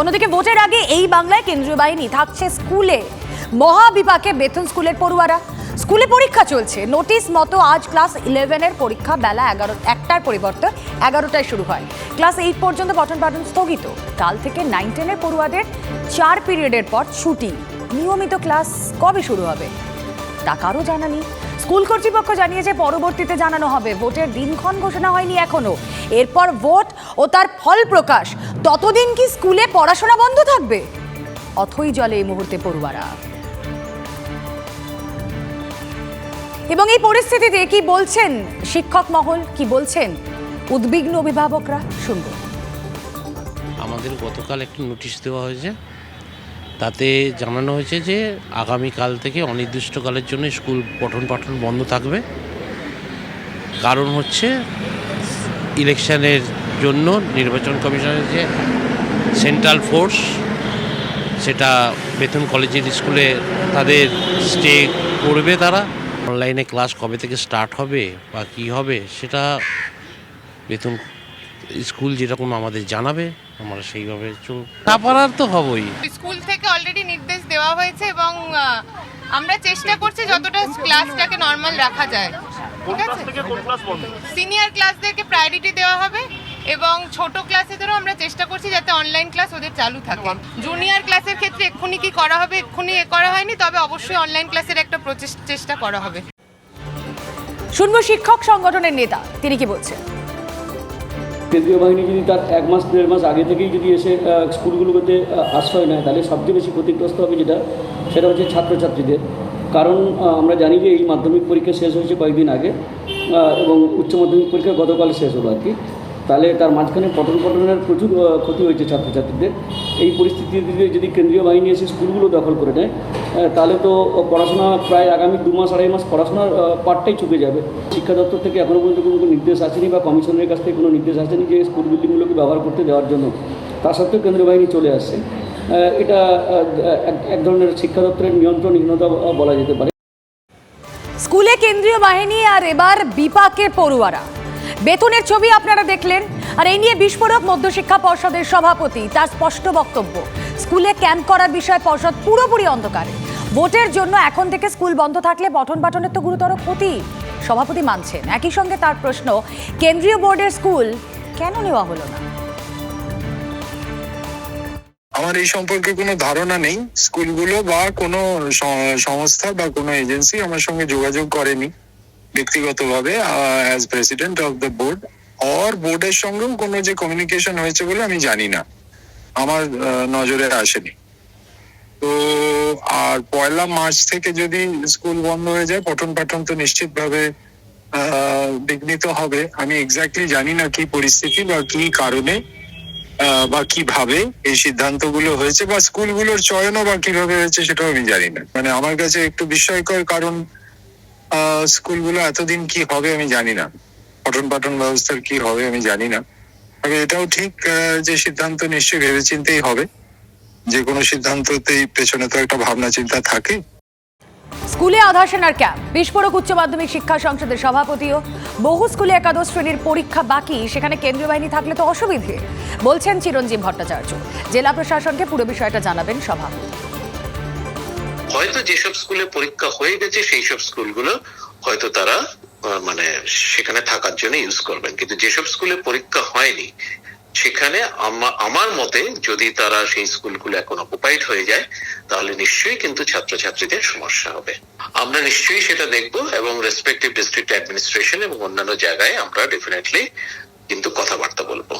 অন্যদিকে ভোটের আগে এই বাংলায় কেন্দ্রীয় বাহিনী থাকছে স্কুলে। মহাবিপাকে বেতন স্কুলের পড়ুয়ারা। স্কুলে পরীক্ষা চলছে। নোটিশ মতো আজ ক্লাস ইলেভেনের পরীক্ষা বেলা এগারো, একটার পরিবর্তে এগারোটায় শুরু হয়। ক্লাস এইট পর্যন্ত পঠন পাঠন স্থগিত। কাল থেকে নাইন টেনের পড়ুয়াদের চার পিরিয়ডের পর ছুটি। নিয়মিত ক্লাস কবে শুরু হবে? তা কারও জানা নেই। স্কুল কর্তৃপক্ষ জানিয়েছে পরবর্তীতে জানানো হবে। ভোটের দিনক্ষণ ঘোষণা হয়নি এখনও এরপর ভোট ও তার ফল প্রকাশ। ততদিন কি স্কুলে পড়াশোনা বন্ধ থাকবে? অথই জলে এই মুহূর্তে পড়ুয়ারা। এবং এই পরিস্থিতিতে কি বলছেন শিক্ষক মহল? কি বলছেন উদ্বিগ্ন অভিভাবকরা? শুনব। আমাদের গতকাল একটি নোটিশ দেওয়া হয়েছে। তাতে জানানো হয়েছে যে আগামীকাল থেকে অনির্দিষ্টকালের জন্য স্কুল পঠন পাঠন বন্ধ থাকবে। কারণ হচ্ছে ইলেকশনের জন্য নির্বাচন কমিশনের যে সেন্ট্রাল ফোর্স সেটা বেতন কলেজের স্কুলে তাদের স্টে করবে তারা। অনলাইনে ক্লাস কবে থেকে স্টার্ট হবে বা কী হবে সেটা বেতন স্কুল যেরকম আমাদের জানাবে আমরা সেইভাবে না পারার তো হবই। স্কুল থেকে অলরেডি নির্দেশ দেওয়া হয়েছে এবং আমরা চেষ্টা করছি যতটা ক্লাসটাকে নর্মাল রাখা যায়। ঠিক আছে? সিনিয়র ক্লাসদেরকে প্রায়োরিটি দেওয়া হবে। এবং ছোট ক্লাসেদেরও আমরা চেষ্টা করছি যাতে অনলাইন ক্লাস ওদের চালু থাকে। জুনিয়র ক্লাসের ক্ষেত্রে এক্ষুনি কি করা হবে এক্ষুনি এ করা হয়নি তবে অবশ্যই অনলাইন ক্লাসের একটা প্রচেষ- চেষ্টা করা হবে। শুনব শিক্ষক সংগঠনের নেতা তিনি কি বলছেন? কেন্দ্রীয় বাহিনী যদি তার এক মাস দেড় মাস আগে থেকেই যদি এসে স্কুলগুলোতে আশ্রয় নেয় তাহলে সবচেয়ে বেশি ক্ষতিগ্রস্ত হবে যেটা সেটা হচ্ছে ছাত্রছাত্রীদের। কারণ আমরা জানি যে এই মাধ্যমিক পরীক্ষা শেষ হয়েছে কয়েকদিন আগে এবং উচ্চ মাধ্যমিক পরীক্ষা গতকাল শেষ হলো আর কি। তাহলে তার মাঝখানে পঠন পঠনের প্রচুর ক্ষতি হয়েছে ছাত্রছাত্রীদের। এই পরিস্থিতিতে যদি কেন্দ্রীয় বাহিনী এসে স্কুলগুলো দখল করে নেয় তাহলে তো পড়াশোনা প্রায় আগামী দু মাস আড়াই মাস পড়াশোনার আহ, পাঠটাই চুকে যাবে। শিক্ষা দপ্তর থেকে এখনও পর্যন্ত কোনো নির্দেশ আসেনি বা কমিশনের কাছ থেকে কোনো নির্দেশ আসেনি যে স্কুল বিল্ডিংগুলোকে ব্যবহার করতে দেওয়ার জন্য। তা সত্ত্বেও কেন্দ্রীয় বাহিনী চলে আসছে। এটা এক ধরনের শিক্ষা দপ্তরের নিয়ন্ত্রণহীনতা বলা যেতে পারে। স্কুলে কেন্দ্রীয় বাহিনী আর এবার বিপাকে পড়ুয়ারা। বেতনের ছবি আপনারা দেখলেন। আর এই নিয়ে বিস্ফোরক মধ্যশিক্ষা পর্ষদের সভাপতি তার স্পষ্ট বক্তব্য। স্কুলে ক্যাম্প করার বিষয়ে পর্ষদ পুরোপুরি অন্ধকারে। ভোটের জন্য এখন থেকে স্কুল বন্ধ থাকলে পঠন পাঠনের তো গুরুতর ক্ষতি। সভাপতি মানছেন। একই সঙ্গে তার প্রশ্ন, কেন্দ্রীয় বোর্ডের স্কুল কেন নেওয়া হলো না? আমার এই সম্পর্কে কোনো ধারণা নেই। স্কুলগুলো বা কোনো সংস্থা বা কোনো এজেন্সি আমার সঙ্গে যোগাযোগ করেনি। ব্যক্তিগতভাবে as president of the board or বোর্ডের সঙ্গেও কোনো যে কমিউনিকেশন হয়েছে বলে আমি জানি না। আমার নজরে আসেনি। তো, আর পয়লা মার্চ থেকে যদি স্কুল বন্ধ হয়ে যায়, পঠন পাঠন তো নিশ্চিতভাবে বিঘ্নিত হবে। আমি এক্স্যাক্টলি জানি না কি পরিস্থিতি বা কি কারণে বা কীভাবে এই সিদ্ধান্তগুলো হয়েছে বা স্কুলগুলোর চয়নও বা কীভাবে হয়েছে সেটাও আমি জানি না। মানে আমার কাছে একটু বিস্ময়কর কারণ স্কুলগুলো এতদিন কি হবে আমি জানি না। পঠন পাঠন ব্যবস্থার কি হবে আমি জানি না। তবে এটাও ঠিক যে সিদ্ধান্ত নিশ্চয়ই ভেবেচিন্তেই হবে। যে কোনো সিদ্ধান্ততেই পেছনে তো একটা ভাবনা চিন্তা থাকে। স্কুলে আধার সেনার ক্যাম্প, বিস্ফোরক উচ্চ মাধ্যমিক শিক্ষা সংসদের সভাপতিও। বহু স্কুলে একাদশ শ্রেণির পরীক্ষা বাকি, সেখানে কেন্দ্রীয় বাহিনী থাকলে তো অসুবিধে, বলছেন চিরঞ্জীব ভট্টাচার্য। জেলা প্রশাসনকে পুরো বিষয়টা জানাবেন সভাপতি হয়তো যেসব স্কুলে পরীক্ষা হয়ে গেছে সেই সব স্কুলগুলো হয়তো তারা মানে সেখানে থাকার জন্য ইউজ করবেন। কিন্তু যেসব স্কুলে পরীক্ষা হয়নি, সেখানে আমার মতে যদি তারা সেই স্কুলগুলো এখন অকুপাইড হয়ে যায়, তাহলে নিশ্চয়ই কিন্তু ছাত্রছাত্রীদের সমস্যা হবে। আমরা নিশ্চয়ই সেটা দেখব এবং রেসপেক্টিভ ডিস্ট্রিক্ট অ্যাডমিনিস্ট্রেশন এবং অন্যান্য জায়গায় আমরা ডেফিনেটলি কিন্তু কথাবার্তা বলব।